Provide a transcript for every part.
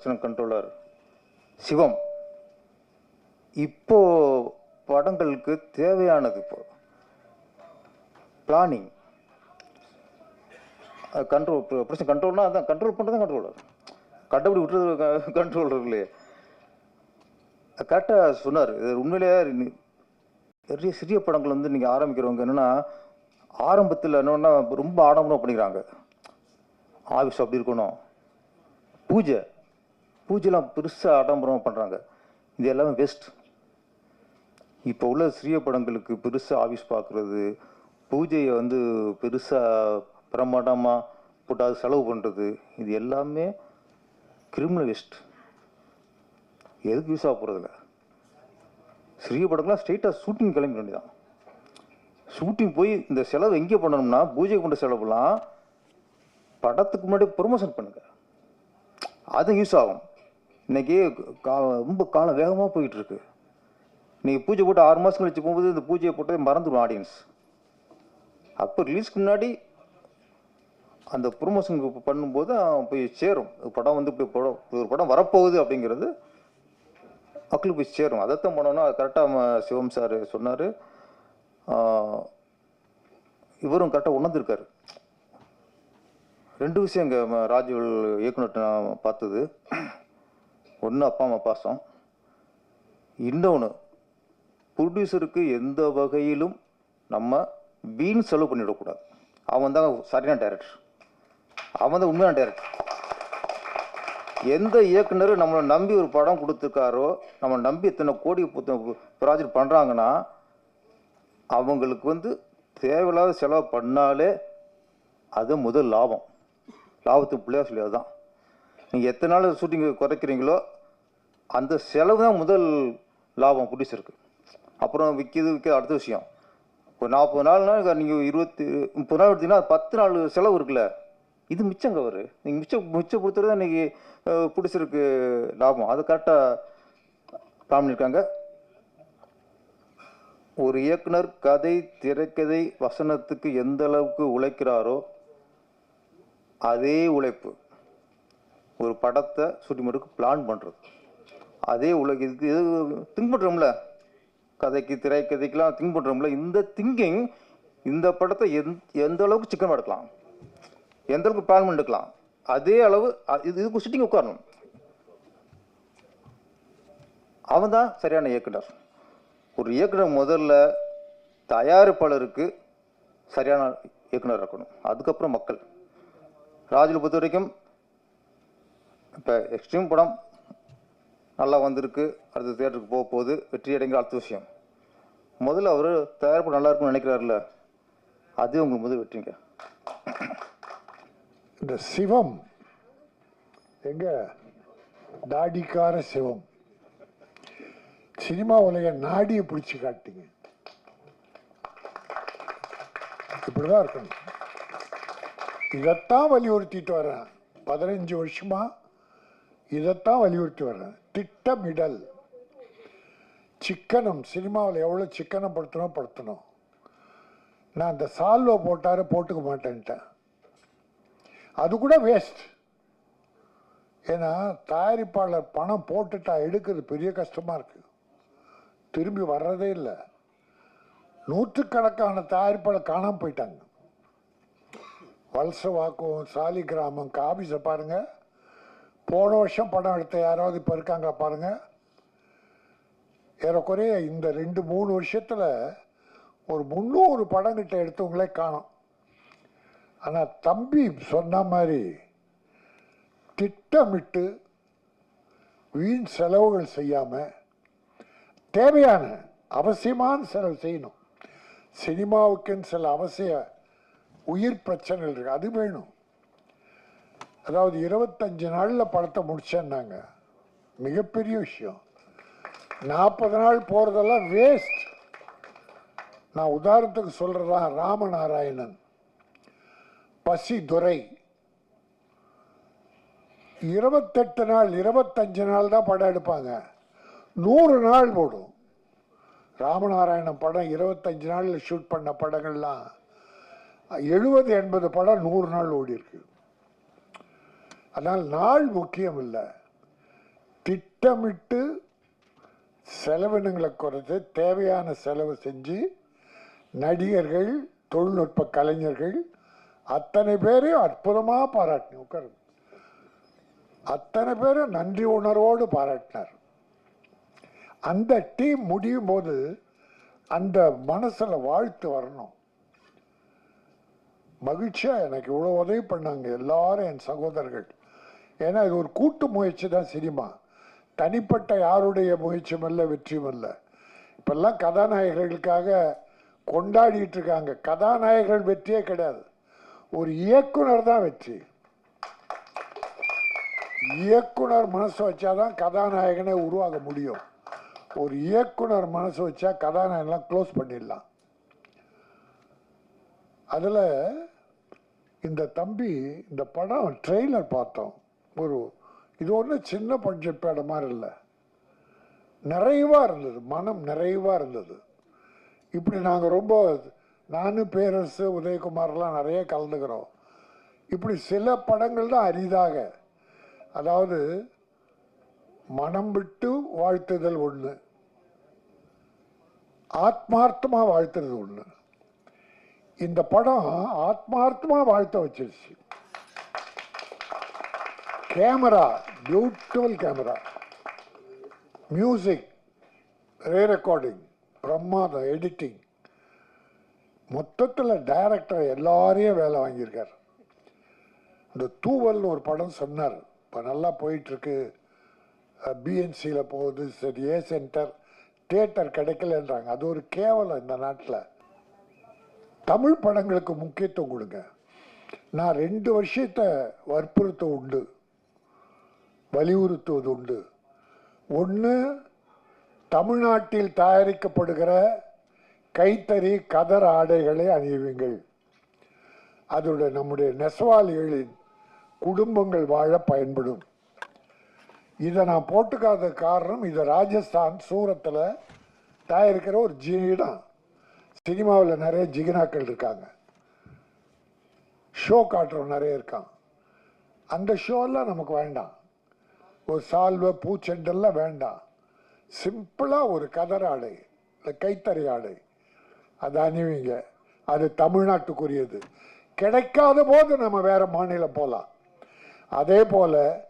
Personal controller சிவம். இப்போ படங்களுக்கு தேவையானது இப்போ பிளானிங் கண்ட்ரோல் பிரச்சனை கண்ட்ரோல்னா அதான் கண்ட்ரோல் பண்ணுறது தான் கண்ட்ரோலர் கண்டபடி விட்டுறது கண்ட்ரோலர் இல்லையே. கரெக்டாக சொன்னார். இது உண்மையிலேயே நிறைய சிறிய படங்கள் வந்து நீங்கள் ஆரம்பிக்கிறவங்க என்னென்னா ஆரம்பத்தில் என்னென்னா ரொம்ப ஆடம்பரம் பண்ணிக்கிறாங்க. ஆஃபீஸ் அப்படி இருக்கணும். பூஜை. பூஜைலாம் பெருசாக ஆடம்பரமாக பண்ணுறாங்க இது எல்லாமே வெஸ்ட் இப்போ உள்ள சிறிய படங்களுக்கு பெருசாக ஆஃபீஸ் பார்க்குறது பூஜையை வந்து பெருசாக பிரமாண்டமாக போட்டு அது செலவு பண்ணுறது இது எல்லாமே கிரிமினல் வேஸ்ட் எதுக்கு யூஸ் ஆக போகிறதில்ல சிறிய படங்கள்லாம் ஸ்ட்ரெயிட்டாக ஷூட்டிங் கிளம்பி வேண்டியதான் ஷூட்டிங் போய் இந்த செலவு எங்கே பண்ணணும்னா பூஜை கொண்ட செலவுலாம் படத்துக்கு முன்னாடி ப்ரொமோஷன் பண்ணுங்க. அது யூஸ் ஆகும். இன்னைக்கு கா ரொம்ப காலம் வேகமாக போயிட்டு இருக்கு நீங்கள் பூஜை போட்டு ஆறு மாதம் கழிச்சு போகும்போது இந்த பூஜையை போட்டதே மறந்துடும் ஆடியன்ஸ் அப்போ ரிலீஸ்க்கு முன்னாடி அந்த ப்ரொமோஷனுக்கு பண்ணும்போது போய் சேரும். படம் வந்து இப்படி படம் ஒரு படம் வரப்போகுது அப்படிங்கிறது மக்களுக்கு போய் சேரும். அதைத்தான் பண்ணோன்னா கரெக்டாக சிவம் சார் சொன்னார். இவரும் கரெக்டாக உணர்ந்துருக்காரு. ரெண்டு விஷயம் இங்கே ராஜுவல் இயக்குனர்கிட்ட நான் பார்த்தது. ஒன்று அப்பா அம்மா பாசம். இன்னொன்று ப்ரொடியூசருக்கு எந்த வகையிலும் நம்ம வீண் செலவு பண்ணிவிடக்கூடாது அவன் தான் சரியான டைரக்டர் அவன் தான் உண்மையான டைரக்டர் எந்த இயக்குனர் நம்மளை நம்பி ஒரு படம் கொடுத்துருக்காரோ நம்ம நம்பி இத்தனை கோடி ப்ராஜெக்ட் பண்ணுறாங்கன்னா அவங்களுக்கு வந்து தேவையில்லாத செலவு பண்ணாலே அது முதல் லாபம். லாபத்துக்கு பிள்ளையா சொல்லி அதுதான் நீங்கள் எத்தனை நாள் ஷூட்டிங் குறைக்கிறீங்களோ அந்த செலவு தான் முதல் லாபம் ப்ரொடியூசருக்கு அப்புறம் விற்கிறது விற்க அடுத்த விஷயம். இப்போ நாற்பது நாள்னால் நீங்கள் இருபத்தி முப்பது நாள் எடுத்தீங்கன்னா பத்து நாள் செலவு இருக்குல்ல. இது மிச்சம் அவர் நீங்கள் மிச்சம் மிச்சம் பொறுத்தவரை தான் இன்றைக்கி பிடிச்சிருக்கு லாபம். அது கரெக்டாக பிளான் பண்ணியிருக்காங்க ஒரு இயக்குனர் கதை திரைக்கதை வசனத்துக்கு எந்த அளவுக்கு உழைக்கிறாரோ அதே உழைப்பு. ஒரு படத்தை ஷூட்டிங் பண்ணுறதுக்கு பிளான் பண்ணுறது அதே உலக இதுக்கு இது திங்க் பண்ணுறோம்ல கதைக்கு திரைக்கதைக்கெலாம் திங்க் பண்ணுறோம்ல இந்த திங்கிங் இந்த படத்தை எந் எந்த அளவுக்கு சிக்கன் எடுக்கலாம் எந்த அளவுக்கு பிளான் பண்ணிக்கலாம் அதே அளவு இது இதுக்கு சிட்டிங் உட்காரணும். அவன் தான் சரியான இயக்குனர். ஒரு இயக்குனர் முதல்ல தயாரிப்பாளருக்கு சரியான இயக்குனர் இருக்கணும் அதுக்கப்புறம் மக்கள். ராஜில் பொறுத்த வரைக்கும் இப்போ எக்ஸ்ட்ரீம் படம் நல்லா வந்திருக்கு. அடுத்த தேட்டருக்கு போக போகுது. வெற்றி அடைங்கிற அடுத்த விஷயம். முதல்ல அவர் தயாரிப்பு நல்லா இருக்கும்னு நினைக்கிறாருல்ல. அது உங்களுக்கு முதல் வெற்றிங்க. இந்த சிவம். எங்க? தாடிக்கார சிவம். சினிமா உலக நாடியை பிடிச்சு காட்டுங்க. இப்படிதான் இருக்கணும். இதைத்தான் வலியுறுத்திட்டு வரேன் பதினஞ்சு வருஷமா இதைத்தான் வலியுறுத்தி வர்றேன் திட்டமிடல். சிக்கனம். சினிமாவில் எவ்வளோ சிக்கனம் படுத்தணும். படுத்தணும் நான் அந்த சால்வை போட்டாரு போட்டுக்க மாட்டேன்ட்டேன். அது கூட வேஸ்ட் ஏன்னா தயாரிப்பாளர் பணம் போட்டுட்டா எடுக்கிறது பெரிய கஷ்டமாக இருக்கு. திரும்பி வர்றதே இல்லை. நூற்றுக்கணக்கான தயாரிப்பாளர் காணாம போயிட்டாங்க. வல்சவாக்கம் வாக்கம் காபிஸை பாருங்கள் போன வருஷம் படம் எடுத்த யாராவது இப்போ இருக்காங்க பாருங்க. ஏறக்குறைய இந்த ரெண்டு மூணு வருஷத்தில் ஒரு முந்நூறு படம் கிட்ட எடுத்தவங்களே காணும். ஆனால் தம்பி சொன்ன மாதிரி திட்டமிட்டு வீண் செலவுகள் செய்யாமல் தேவையான அவசியமான செலவு செய்யணும். சினிமாவுக்குன்னு சில அவசிய உயிர் பிரச்சனைகள் இருக்குது அது வேணும். அதாவது இருபத்தஞ்சு நாளில் படத்தை முடிச்சேன்னாங்க. மிகப்பெரிய விஷயம். நாற்பது நாள் போகிறதெல்லாம் வேஸ்ட் நான் உதாரணத்துக்கு சொல்கிறதா ராமநாராயணன் பசி துரை. இருபத்தெட்டு நாள் இருபத்தஞ்சு நாள் தான் படம் எடுப்பாங்க. நூறு நாள் போடும். ராமநாராயணன் படம் இருபத்தஞ்சு நாளில் ஷூட் பண்ண படங்கள்லாம் எழுபது எண்பது படம் நூறு நாள் ஓடி இருக்கு அதனால் நாள் முக்கியம் இல்லை திட்டமிட்டு செலவினங்களை குறைத்து தேவையான செலவு செஞ்சு நடிகர்கள் தொழில்நுட்ப கலைஞர்கள் அத்தனை பேரையும் அற்புதமாக பாராட்டினேன் உட்காரு அத்தனை பேரும் நன்றி உணர்வோடு பாராட்டினார். அந்த டீம் முடியும் போது அந்த மனசில் வாழ்த்து வரணும். மகிழ்ச்சியாக எனக்கு இவ்வளோ உதவி பண்ணாங்க எல்லாரும் என் சகோதரர்கள். ஏன்னா இது ஒரு கூட்டு முயற்சி தான் சினிமா. தனிப்பட்ட யாருடைய முயற்சியும் அல்ல வெற்றியும் அல்ல. இப்பெல்லாம் கதாநாயகர்களுக்காக கொண்டாடிட்டு இருக்காங்க. கதாநாயகர்கள் வெற்றியே கிடையாது. ஒரு இயக்குனர் தான் வெற்றி. இயக்குனர் மனசு வச்சாதான் கதாநாயகனே உருவாக முடியும். ஒரு இயக்குனர் மனசு வச்சா கதாநாயகன்லாம் க்ளோஸ் பண்ணிடலாம். அதில் இந்த தம்பி இந்த படம் ட்ரெய்லர் பார்த்தோம். ஒரு இது ஒன்றும் சின்ன பட்ஜெட் படம் மாதிரி இல்லை. நிறைவாக இருந்தது மனம் நிறைவாக இருந்தது. இப்படி நாங்கள் ரொம்ப நானும் பேரரசு உதயகுமார்லாம் நிறைய கலந்துக்கிறோம். இப்படி சில படங்கள் தான் அரிதாக. அதாவது மனம் விட்டு வாழ்த்துதல் ஒன்று ஆத்மார்த்தமாக வாழ்த்துறது ஒன்று இந்த படம் ஆத்மார்த்தமா வாழ்த்த வச்சிருச்சு. Camera beautiful camera music rerecording பிரம்மாதம் editing மொத்தத்தில் டைரக்டர் எல்லாரையும் வேலை வாங்கியிருக்கார். இந்த தூவல்னு ஒரு படம் சொன்னார். இப்போ நல்லா போயிட்டுருக்கு. பிஎன்சியில் போகுது. சரி ஏ சென்டர் தேட்டர் கிடைக்கலன்றாங்க. அது ஒரு கேவலம் இந்த நாட்டில். தமிழ் படங்களுக்கு முக்கியத்துவம் கொடுங்க. நான் ரெண்டு வருஷத்தை வற்புறுத்த உண்டு. வலியுறுத்துவது உண்டு. ஒன்று தமிழ்நாட்டில் தயாரிக்கப்படுகிற கைத்தறி கதர் ஆடைகளை அணியுங்கள் அதோட நம்முடைய நெசவாளிகளின் குடும்பங்கள் வாழ பயன்படும். இதை நான் போட்டுக்காத காரணம் இது ராஜஸ்தான் சூரத்தில் தயாரிக்கிற ஒரு ஜீடம் சினிமாவில் நிறைய ஜிகினாக்கள் இருக்காங்க. ஷோ காட்டுறோம் நிறைய இருக்கான். அந்த ஷோலாம் நமக்கு வேண்டாம். ஒரு சால்வை பூச்செண்டெல்லாம் வேண்டாம். சிம்பிளாக ஒரு கதர் ஆடை இல்லை கைத்தறி ஆடை. அது அணிவிங்க. அது தமிழ்நாட்டுக்குரியது. கிடைக்காத போது நம்ம வேறு மாநிலம் போகலாம் அதே போல்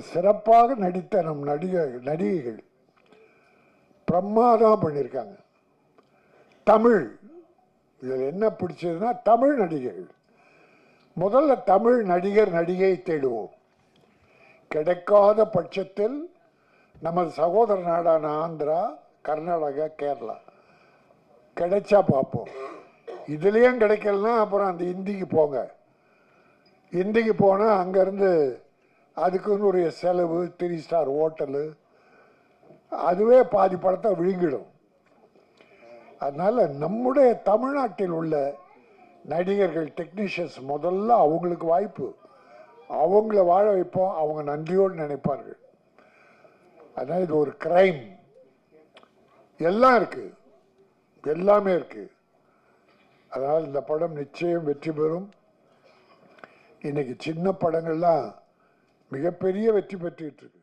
சிறப்பாக நடித்த நம் நடிகை நடிகைகள். பிரமாதம் பண்ணியிருக்காங்க தமிழ். இதில் என்ன பிடிச்சதுன்னா தமிழ் நடிகர்கள். முதல்ல தமிழ் நடிகர் நடிகை தேடுவோம். கிடைக்காத பட்சத்தில் நமது சகோதர நாடான ஆந்திரா கர்நாடகா கேரளா. கிடைச்சா பார்ப்போம். இதுலேயும் கிடைக்கலனா அப்புறம் அந்த இந்திக்கு போங்க. இந்திக்கு போனால் அங்கேருந்து அதுக்குன்னு ஒரு செலவு த்ரீ ஸ்டார் ஹோட்டலு அதுவே பாதி படத்தை விழுங்கிடும். அதனால் நம்முடைய தமிழ்நாட்டில் உள்ள நடிகர்கள் டெக்னீஷியன்ஸ் முதல்ல அவங்களுக்கு வாய்ப்பு. அவங்கள வாழ வைப்போம் அவங்க நன்றியோடு நினைப்பார்கள். அதனால் இது ஒரு கிரைம் எல்லாம் இருக்குது எல்லாமே இருக்குது அதனால் இந்த படம் நிச்சயம் வெற்றி பெறும். இன்றைக்கி சின்ன படங்கள்லாம் மிகப்பெரிய வெற்றி பெற்றுக்கிட்டு இருக்கு.